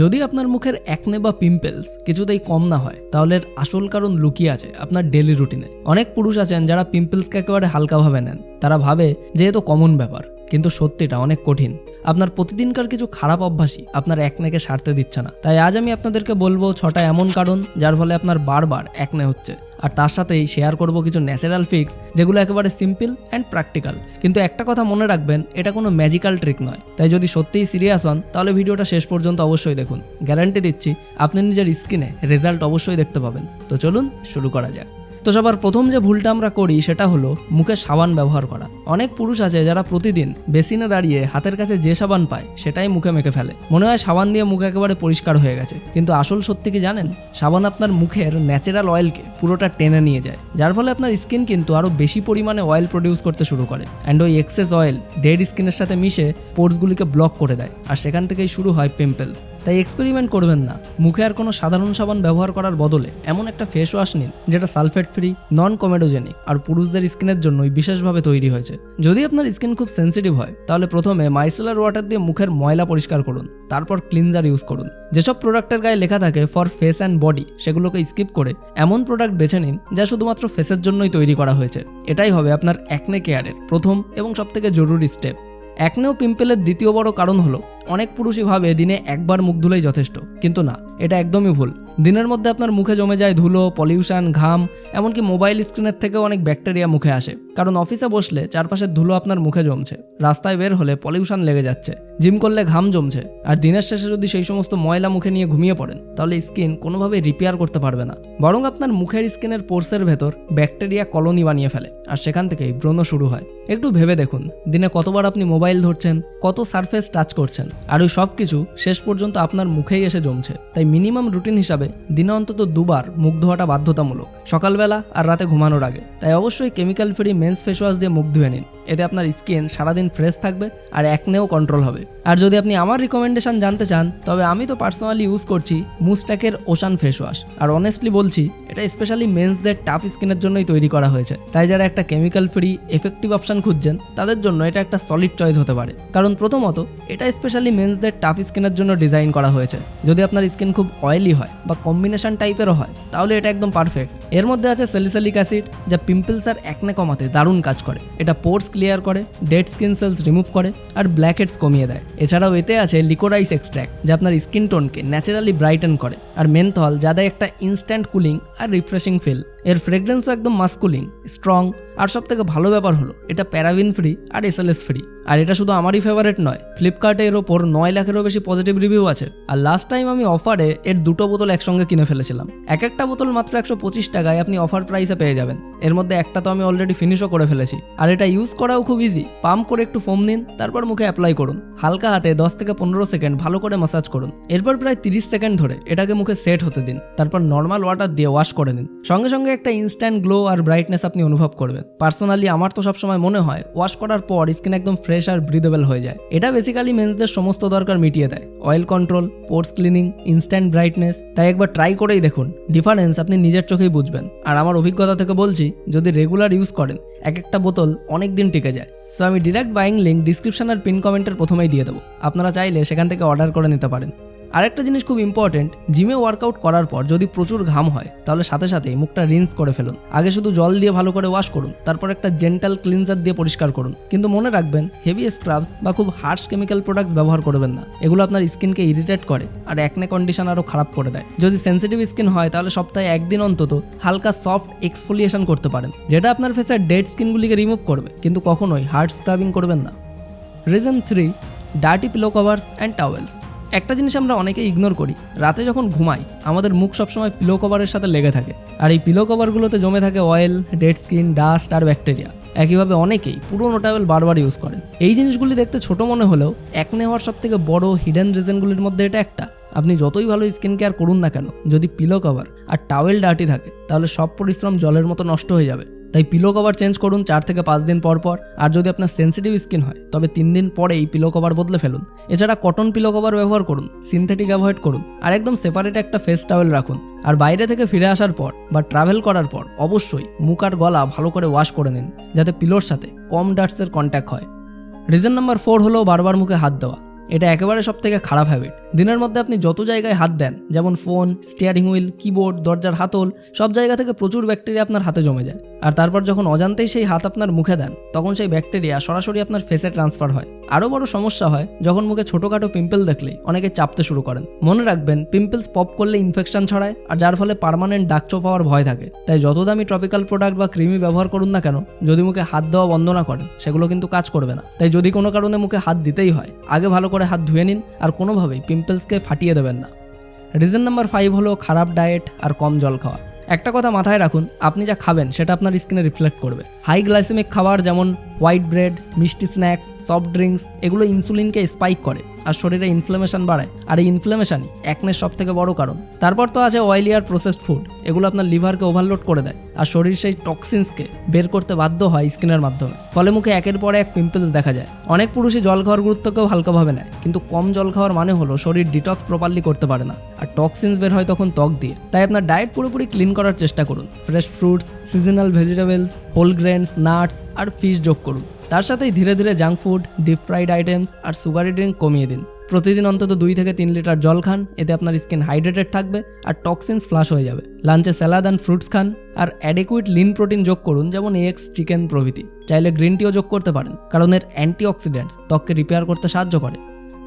যদি আপনার মুখের একনে বা পিম্পলস কিছুতেই কম না হয়, তাহলে আসল কারণ লুকিয়ে আছে আপনার ডেলি রুটিনে অনেক পুরুষ আছেন যারা পিম্পলসকে একেবারে হালকাভাবে নেন। তারা ভাবে যে এ তো কমন ব্যাপার, কিন্তু সত্যিটা অনেক কঠিন। আপনার প্রতিদিনকার কিছু খারাপ অভ্যাসই আপনার একনেকে সারতে দিচ্ছে না। তাই আজ আমি আপনাদেরকে বলব ছটা এমন কারণ, যার ফলে আপনার বারবার একনে হচ্ছে। আর তার সাথেই শেয়ার করব কিছু ন্যাচারাল ফিক্স যেগুলো একেবারে সিম্পল অ্যান্ড প্র্যাকটিক্যাল কিন্তু একটা কথা মনে রাখবেন, এটা কোনো ম্যাজিক্যাল ট্রিক নয়। তাই যদি সত্যিই সিরিয়াস হন, তাহলে ভিডিওটা শেষ পর্যন্ত অবশ্যই দেখুন। গ্যারান্টি দিচ্ছি, আপনি নিজের স্কিনে রেজাল্ট অবশ্যই দেখতে পাবেন। তো চলুন শুরু করা যাক। তো সবার প্রথম যে ভুলটা আমরা করি সেটা হলো মুখে সাবান ব্যবহার করা। অনেক পুরুষ আছে যারা প্রতিদিন বেসিনে দাঁড়িয়ে হাতের কাছে যে সাবান পায় সেটাই মুখে মেখে ফেলে। মনে হয় সাবান দিয়ে মুখ একেবারে পরিষ্কার হয়ে গেছে। কিন্তু আসল সত্যি কি জানেন? সাবান আপনার মুখের ন্যাচারাল অয়েলকে পুরোটা টেনে নিয়ে যায়। যার ফলে আপনার স্কিন কিন্তু আরও বেশি পরিমাণে অয়েল প্রডিউস করতে শুরু করে। অ্যান্ড ওই এক্সেস অয়েল ডেড স্কিনের সাথে মিশে পোর্সগুলিকে ব্লক করে দেয়। আর সেখান থেকেই শুরু হয় পিম্পলস। তাই এক্সপেরিমেন্ট করবেন না। মুখে আর কোনো সাধারণ সাবান ব্যবহার করার বদলে এমন একটা ফেস ওয়াশ নিন যেটা সালফেট ফ্রি নন কমেডোজেনিক আর পুরুষদের স্কিনের জন্যই বিশেষভাবে তৈরি হয়েছে। যদি আপনার স্কিন খুব সেন্সিটিভ হয়, তাহলে প্রথমে মাইসেলার ওয়াটার দিয়ে মুখের ময়লা পরিষ্কার করুন, তারপর ক্লিনজার ইউজ করুন। যেসব প্রোডাক্টের গায়ে লেখা থাকে ফর ফেস অ্যান্ড বডি সেগুলোকে স্কিপ করে এমন প্রোডাক্ট বেছে নিন যা শুধুমাত্র ফেসের জন্যই তৈরি করা হয়েছে। এটাই হবে আপনার অ্যাকনে কেয়ারের প্রথম এবং সবথেকে জরুরি স্টেপ একনেও পিম্পেলের দ্বিতীয় বড় কারণ হলো অনেক পুরুষই ভাবে দিনে একবার মুখ ধুলেই যথেষ্ট, কিন্তু না, এটা একদমই ভুল। দিনের মধ্যে আপনার মুখে জমে যায় ধুলো, পলিউশন, ঘাম, এমনকি মোবাইল স্ক্রিনের থেকেও অনেক ব্যাকটেরিয়া মুখে আসে। কারণ অফিসে বসলে চারপাশের ধুলো আপনার মুখে জমছে, রাস্তায় বের হলে পলিউশন লেগে যাচ্ছে, জিম করলে ঘাম জমছে, আর দিনের শেষে যদি সেই সমস্ত ময়লা মুখে নিয়ে ঘুমিয়ে পড়েন, তাহলে স্কিন কোনোভাবে রিপেয়ার করতে পারবে না। বরং আপনার মুখের স্কিনের পোর্সের ভেতর ব্যাকটেরিয়া কলোনি বানিয়ে ফেলে, আর সেখান থেকেই ব্রণ শুরু হয়। একটু ভেবে দেখুন, দিনে কতবার আপনি মোবাইল ধরছেন, কত সারফেস টাচ করছেন। আর ওই সব কিছু শেষ পর্যন্ত আপনার মুখেই এসে জমছে। তাই মিনিমাম রুটিন হিসাবে দিনে অন্তত দুবার মুখ ধোয়াটা বাধ্যতামূলক। সকালবেলা আর রাতে ঘুমানোর আগে। তাই অবশ্যই কেমিক্যাল ফ্রি মেন্স ফেসওয়াশ দিয়ে মুখ ধুয়ে নিন। এতে আপনার স্কিন সারাদিন ফ্রেশ থাকবে আর একনেও কন্ট্রোল হবে। আর যদি আপনি আমার রিকমেন্ডেশন জানতে চান, তবে আমি তো পার্সোনালি ইউজ করছি মুস্টাকের ওশান ফেস ওয়াশ আর অনেস্টলি বলছি, এটা স্পেশালি মেন্সদের টাফ স্কিনের জন্যই তৈরি করা হয়েছে। তাই যারা একটা কেমিক্যাল ফ্রি এফেক্টিভ অপশন খুঁজছেন, তাদের জন্য এটা একটা সলিড চয়েস হতে পারে। কারণ প্রথমত, এটা স্পেশালি মেন্সদের টাফ স্কিনের জন্য ডিজাইন করা হয়েছে। যদি আপনার স্কিন খুব অয়েলি হয় বা কম্বিনেশন টাইপেরও হয়, তাহলে এটা একদম পারফেক্ট এর মধ্যে আছে সেলিসেলিক অ্যাসিড যা পিম্পলস আর একনে কমাতে দারুণ কাজ করে। এটা পোর্স ক্লিয়ার করে ডেড স্কিন সেলস রিমুভ করে, আর ব্ল্যাক হেডস কমিয়ে দেয়। এছাড়াও এতে আছে লিকোরাইস এক্সট্র্যাক্ট যা আপনার স্কিন টোনকে ন্যাচারালি ব্রাইটেন করে। আর মেন্থল যা দেয় একটা ইনস্ট্যান্ট কুলিং আর রিফ্রেশিং ফিল এর ফ্রেগরেন্সও একদম মাস্কুলিং স্ট্রং আর সব থেকে ভালো ব্যাপার হলো, এটা প্যারাবিন ফ্রি আর এসএলএস ফ্রি আর এটা শুধু আমারই ফেভারিট নয় ফ্লিপকার্টে এর ওপর নয় লাখেরও বেশি পজিটিভ রিভিউ আছে। আর লাস্ট টাইম আমি অফারে এর দুটো বোতল একসঙ্গে কিনে ফেলেছিলাম। এক একটা বোতল মাত্র একশো পঁচিশ টাকায় আপনি অফার প্রাইসে পেয়ে যাবেন। এর মধ্যে একটা তো আমি অলরেডি ফিনিশও করে ফেলেছি। আর এটা ইউজ করাও খুব ইজি পাম্প করে একটু ফোম নিন, তারপর মুখে অ্যাপ্লাই করুন। হালকা হাতে দশ থেকে পনেরো সেকেন্ড ভালো করে মাসাজ করুন। এরপর প্রায় তিরিশ সেকেন্ড ধরে এটাকে মুখে সেট হতে দিন। তারপর নর্মাল ওয়াটার দিয়ে ওয়াশ করে নিন। সঙ্গে সঙ্গে একটা ইনস্ট্যান্ট গ্লো আর ব্রাইটনেস আপনি অনুভব করবেন। পার্সোনালি আমার তো সবসময় মনে হয় ওয়াশ করার পর স্কিন একদম ফ্রেশ আর ব্রিদেবল হয়ে যায়। এটা বেসিক্যালি মেন্সদের সমস্ত দরকার মিটিয়ে দেয়। Oil control pores cleaning instant brightness তাই একবার ট্রাই করেই দেখুন। ডিফারেন্স আপনি নিজের চোখেই বুঝবেন। আর আমার অভিজ্ঞতা থেকে বলছি, যদি রেগুলার ইউজ করেন, এক একটা বোতল অনেক দিন টিকে যায়। সো আমি ডিরেক্ট বাইং লিঙ্ক ডিসক্রিপশন আর পিন কমেন্টের প্রথমেই দিয়ে দেবো। আপনারা চাইলে সেখান থেকে অর্ডার করে নিতে পারেন। আরেকটা জিনিস খুব ইম্পর্টেন্ট জিমে ওয়ার্কআউট করার পর যদি প্রচুর ঘাম হয়, তাহলে সাথে সাথে মুখটা রিন্স করে ফেলুন। আগে শুধু জল দিয়ে ভালো করে ওয়াশ করুন, তারপর একটা জেন্টাল ক্লিনজার দিয়ে পরিষ্কার করুন। কিন্তু মনে রাখবেন হেভি স্ক্রাবস বা খুব হার্শ কেমিক্যাল প্রোডাক্টস ব্যবহার করবেন না। এগুলো আপনার স্কিনকে ইরিটেট করে আর একনে কন্ডিশন আরও খারাপ করে দেয়। যদি সেন্সিটিভ স্কিন হয়, তাহলে সপ্তাহে একদিন অন্তত হালকা সফট এক্সফোলিয়েশন করতে পারেন, যেটা আপনার ফেসের ডেড স্কিনগুলিকে রিমুভ করবে। কিন্তু কখনোই হার্ড স্ক্রাবিং করবেন না। Reason three dirty pillow covers and towels একটা জিনিস আমরা অনেকে ইগনোর করি, রাতে যখন ঘুমাই, আমাদের মুখ সবসময় পিলো কভারের সাথে লেগে থাকে। আর এই পিলো কভারগুলোতে জমে থাকে অয়েল ডেড স্কিন ডাস্ট আর ব্যাকটেরিয়া একইভাবে অনেকেই পুরোনো টাওয়েল বারবার ইউজ করেন। এই জিনিসগুলি দেখতে ছোট মনে হলেও একনে হওয়ার সব থেকে বড় হিডেন রিজনগুলির মধ্যে এটা একটা। আপনি যতই ভালো স্কিন কেয়ার করুন না কেন, যদি পিলো কভার আর টাওয়েল ডার্টি থাকে, তাহলে সব পরিশ্রম জলের মতো নষ্ট হয়ে যাবে। তাই পিলো কভার চেঞ্জ করুন চার থেকে পাঁচ দিন পর পর। আর যদি আপনার সেন্সিটিভ স্কিন হয়, তবে তিন দিন পরে এই পিলো কভার বদলে ফেলুন। এছাড়া কটন পিলো কভার ব্যবহার করুন সিনথেটিক অ্যাভয়েড করুন, আর একদম সেপারেট একটা ফেস টাওয়েল রাখুন। আর বাইরে থেকে ফিরে আসার পর বা ট্রাভেল করার পর অবশ্যই মুখ আর গলা ভালো করে ওয়াশ করে নিন, যাতে পিলোর সাথে কম ডাস্টের কন্ট্যাক্ট হয়। রিজন নাম্বার ফোর হলো বারবার মুখে হাত দেওয়া। এটা একেবারে সব থেকে খারাপ হ্যাবিট দিনের মধ্যে আপনি যত জায়গায় হাত দেন, যেমন ফোন স্টিয়ারিং হুইল কিবোর্ড দরজার হাতল, সব জায়গা থেকে প্রচুর ব্যাকটেরিয়া আপনার হাতে জমে যায়। আর তারপর যখন অজান্তেই সেই হাত আপনার মুখে দেন, তখন সেই ব্যাকটেরিয়া সরাসরি আপনার ফেসে ট্রান্সফার হয়। আরও বড় সমস্যা হয়, যখন মুখে ছোটোখাটো পিম্পল দেখলে অনেকে চাপতে শুরু করেন। মনে রাখবেন পিম্পলস পপ করলে ইনফেকশন ছড়ায়, আর যার ফলে পার্মানেন্ট ডাকচো পাওয়ার ভয় থাকে। তাই যত দামি ট্রপিক্যাল প্রোডাক্ট বা ক্রিমি ব্যবহার করুন না কেন, যদি মুখে হাত দেওয়া বন্ধ না করেন, সেগুলো কিন্তু কাজ করবে না। তাই যদি কোনো কারণে মুখে হাত দিতেই হয়, আগে ভালো করে হাত ধুয়ে নিন, আর কোনোভাবেই পিম্পলসকে ফাটিয়ে দেবেন না। রিজন নাম্বার ফাইভ হলো খারাপ ডায়েট আর কম জল খাওয়া। একটা কথা মাথায় রাখুন, আপনি যা খাবেন সেটা আপনার স্কিনে রিফ্লেক্ট করবে। হাই গ্লাইসেমিক খাবার যেমন হোয়াইট ব্রেড মিষ্টি স্ন্যাক্স সফট ড্রিঙ্কস এগুলো ইনসুলিনকে স্পাইক করে আর শরীরে ইনফ্লামেশন বাড়ায়। আর এই ইনফ্লামেশনই একনের সব থেকে বড় কারণ। তারপর তো আছে অয়েলি আর প্রসেসড ফুড এগুলো আপনার লিভারকে ওভারলোড করে দেয়। আর শরীর সেই টক্সিনসকে বের করতে বাধ্য হয় স্কিনের মাধ্যমে। ফলে মুখে একের পর এক পিম্পলস দেখা যায়। অনেক পুরুষই জল খাওয়ার গুরুত্বকেও হালকাভাবে নেয়। কিন্তু কম জল খাওয়ার মানে হলো শরীর ডিটক্স প্রপারলি করতে পারে না। আর টক্সিনস বের হয় তখন ত্বক দিয়ে। তাই আপনার ডায়েট পুরোপুরি ক্লিন করার চেষ্টা করুন। Fresh fruits seasonal vegetables whole grains nuts আর ফিশ যোগ করুন। তার সাথেই ধীরে ধীরে junk food deep fried items আর সুগারি ড্রিঙ্ক কমিয়ে দিন। প্রতিদিন অন্তত দুই থেকে তিন লিটার জল খান, এতে আপনার স্কিন হাইড্রেটেড থাকবে আর টক্সিনস ফ্লাশ হয়ে যাবে। লাঞ্চে স্যালাদ অ্যান্ড ফ্রুটস খান আর অ্যাডেকুইট লিন প্রোটিন যোগ করুন, যেমন এক্স চিকেন প্রভৃতি। চাইলে গ্রিন টিও যোগ করতে পারেন, কারণ এর অ্যান্টিঅক্সিডেন্টস ত্বককে রিপেয়ার করতে সাহায্য করে।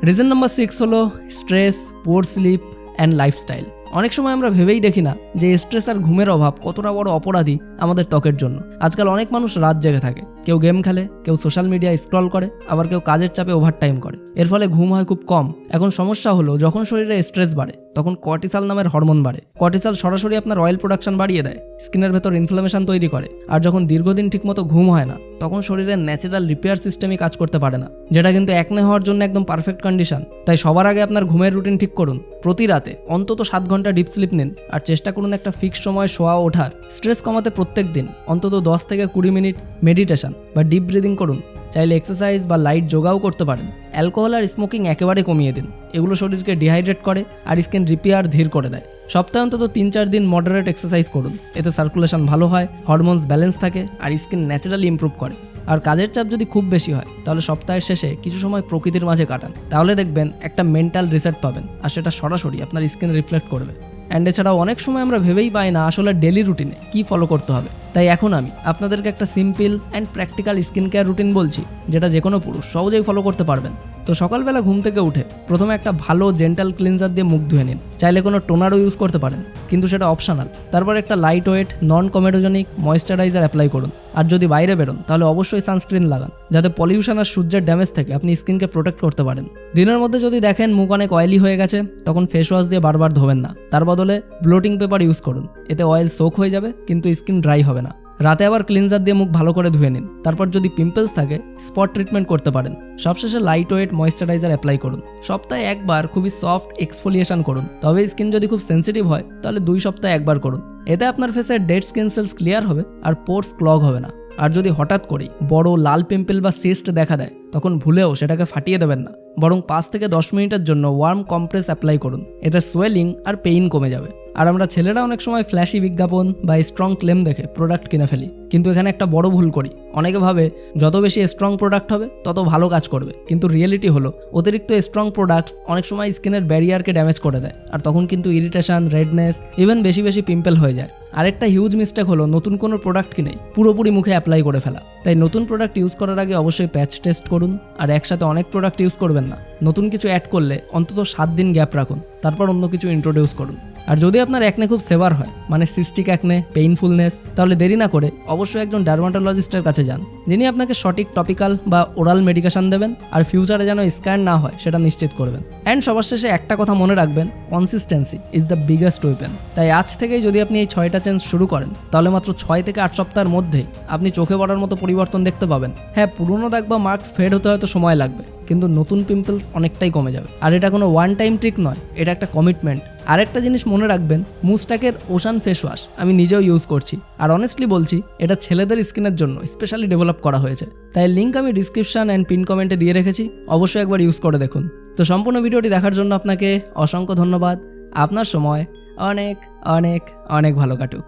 রিজন নাম্বার সিক্স হলো stress poor sleep and lifestyle অনেক সময় আমরা ভেবেই দেখি না যে স্ট্রেস আর ঘুমের অভাব কতটা বড় অপরাধী আমাদের ত্বকের জন্য। আজকাল অনেক মানুষ রাত জেগে থাকে। কেউ গেম খেলে, কেউ সোশ্যাল মিডিয়া স্ক্রল করে, আবার কেউ কাজের চাপে ওভারটাইম করে। এর ফলে ঘুম হয় খুব কম। এখন সমস্যা হলো, যখন শরীরে স্ট্রেস বাড়ে, তখন কর্টিসাল নামের হরমোন বাড়ে। কর্টিসাল সরাসরি আপনার অয়েল প্রোডাকশন বাড়িয়ে দেয়, স্কিনের ভেতর ইনফ্লামেশন তৈরি করে। আর যখন দীর্ঘদিন ঠিকমতো ঘুম হয় না, তখন শরীরের ন্যাচারাল রিপেয়ার সিস্টেমই কাজ করতে পারে না, যেটা কিন্তু একনে হওয়ার জন্য একদম পারফেক্ট কন্ডিশন তাই সবার আগে আপনার ঘুমের রুটিন ঠিক করুন। প্রতি রাতে অন্তত সাত ঘণ্টা ডিপ স্লিপ নিন, আর চেষ্টা করুন একটা ফিক্স সময় শোয়া ওঠার। স্ট্রেস কমাতে প্রত্যেক দিন অন্তত দশ থেকে কুড়ি মিনিট মেডিটেশন বা ডিপ ব্রিদিং করুন। চাইলে এক্সারসাইজ বা লাইট যোগাও করতে পারেন। অ্যালকোহল আর স্মোকিং একেবারে কমিয়ে দিন। এগুলো শরীরকে ডিহাইড্রেট করে আর স্কিন রিপেয়ার ধীর করে দেয়। সপ্তাহে অন্তত তিন চার দিন মডারেট এক্সারসাইজ করুন। এতে সার্কুলেশন ভালো হয় হরমোনস ব্যালেন্স থাকে আর স্কিন ন্যাচারালি ইমপ্রুভ করে। আর কাজের চাপ যদি খুব বেশি হয়, তাহলে সপ্তাহের শেষে কিছু সময় প্রকৃতির মাঝে কাটান। তাহলে দেখবেন একটা মেন্টাল রিসেট পাবেন আর সেটা সরাসরি আপনার স্কিনে রিফ্লেক্ট করবে। অ্যান্ড এছাড়াও অনেক সময় আমরা ভেবেই পাই না আসলে ডেলি রুটিনে কী ফলো করতে হবে। তাই এখন আমি আপনাদেরকে একটা simple and practical skin care routine বলছি, যেটা যে কোনো পুরুষ সহজেই ফলো করতে পারবেন। তো সকালবেলা ঘুম থেকে উঠে প্রথমে একটা ভালো জেন্টাল ক্লিনজার দিয়ে মুখ ধুয়ে নিন। চাইলে কোনো টোনারও ইউজ করতে পারেন, কিন্তু সেটা অপশনাল তারপর একটা light weight non comedogenic moisturiser apply করুন। আর যদি বাইরে বেরোন, তাহলে অবশ্যই সানস্ক্রিন লাগান, যাতে পলিউশন আর সূর্যের ড্যামেজ থেকে আপনি স্কিনকে প্রোটেক্ট করতে পারেন। দিনের মধ্যে যদি দেখেন মুখ অনেক অয়েলি হয়ে গেছে, তখন ফেস ওয়াশ দিয়ে বারবার ধোবেন না। তার বদলে ব্লোটিং পেপার ইউজ করুন। এতে অয়েল সোক হয়ে যাবে, কিন্তু স্কিন ড্রাই হবে না। রাতে আবার ক্লিনজার দিয়ে মুখ ভালো করে ধুয়ে নিন। তারপর যদি পিম্পলস থাকে স্পট ট্রিটমেন্ট করতে পারেন। সবশেষে লাইট ওয়েট ময়েশ্চারাইজার অ্যাপ্লাই করুন। সপ্তাহে একবার খুবই সফট এক্সফোলিয়েশন করুন। তবে স্কিন যদি খুব সেন্সিটিভ হয়, তাহলে দুই সপ্তাহে একবার করুন। এতে আপনার ফেসের ডেড স্কিন সেলস ক্লিয়ার হবে, আর পোর্স ক্লগ হবে না। আর যদি হঠাৎ করেই বড় লাল পিম্পল বা সিস্ট দেখা দেয়, তখন ভুলেও সেটাকে ফাটিয়ে দেবেন না। বরং পাঁচ থেকে দশ মিনিটের জন্য ওয়ার্ম কম্প্রেস অ্যাপ্লাই করুন। এতে সোয়েলিং আর পেইন কমে যাবে। আর আমরা ছেলেরা অনেক সময় ফ্ল্যাশি বিজ্ঞাপন বা স্ট্রং ক্লেম দেখে প্রোডাক্ট কিনে ফেলি। কিন্তু এখানে একটা বড় ভুল করি। অনেকে ভাবে, যত বেশি স্ট্রং প্রোডাক্ট হবে, তত ভালো কাজ করবে। কিন্তু রিয়েলিটি হলো, অতিরিক্ত স্ট্রং প্রোডাক্টস অনেক সময় স্কিনের ব্যারিয়ারকে ড্যামেজ করে দেয়। আর তখন কিন্তু ইরিটেশন রেডনেস ইভেন বেশি বেশি পিম্পল হয়ে যায়। আরেকটা হিউজ মিস্টেক হলো, নতুন কোনো প্রোডাক্ট কিনে পুরোপুরি মুখে অ্যাপ্লাই করে ফেলা। তাই নতুন প্রোডাক্ট ইউজ করার আগে অবশ্যই প্যাচ টেস্ট করুন। আর একসাথে অনেক প্রোডাক্ট ইউজ করবেন না। নতুন কিছু অ্যাড করলে অন্তত সাত দিন গ্যাপ রাখুন। তারপর অন্য কিছু ইন্ট্রোডিউস করুন। আর যদি আপনার একনে খুব সেভার হয় মানে সিস্টিক একনে পেইনফুলনেস তাহলে দেরি না করে অবশ্যই একজন ডার্মাটোলজিস্টের কাছে যান। যিনি আপনাকে সঠিক টপিক্যাল বা ওরাল মেডিকেশন দেবেন আর ফিউচারে যেন স্ক্যান না হয়, সেটা নিশ্চিত করবেন। অ্যান্ড সবার শেষে একটা কথা মনে রাখবেন consistency is the biggest weapon তাই আজ থেকেই যদি আপনি এই ছয়টা চেঞ্জ শুরু করেন, তাহলে মাত্র ছয় থেকে আট সপ্তাহের মধ্যেই আপনি চোখে পড়ার মতো পরিবর্তন দেখতে পাবেন। হ্যাঁ পুরনো দাগ বা মার্কস ফেড হতে হয়তো সময় লাগবে। কিন্তু নতুন পিম্পলস অনেকটাই কমে যাবে। আর এটা কোনো ওয়ান টাইম ট্রিক নয়, এটা একটা কমিটমেন্ট আরেকটা জিনিস মনে রাখবেন মুস্টাকের ওশান ফেস ওয়াশ আমি নিজেও ইউজ করছি। আর অনেস্টলি বলছি, এটা ছেলেদের স্কিনের জন্য স্পেশালি ডেভেলপ করা হয়েছে। তাই লিঙ্ক আমি ডিসক্রিপশন অ্যান্ড পিন কমেন্টে দিয়ে রেখেছি, অবশ্যই একবার ইউজ করে দেখুন। তো সম্পূর্ণ ভিডিওটি দেখার জন্য আপনাকে অসংখ্য ধন্যবাদ। আপনার সময় অনেক অনেক অনেক ভালো কাটুক।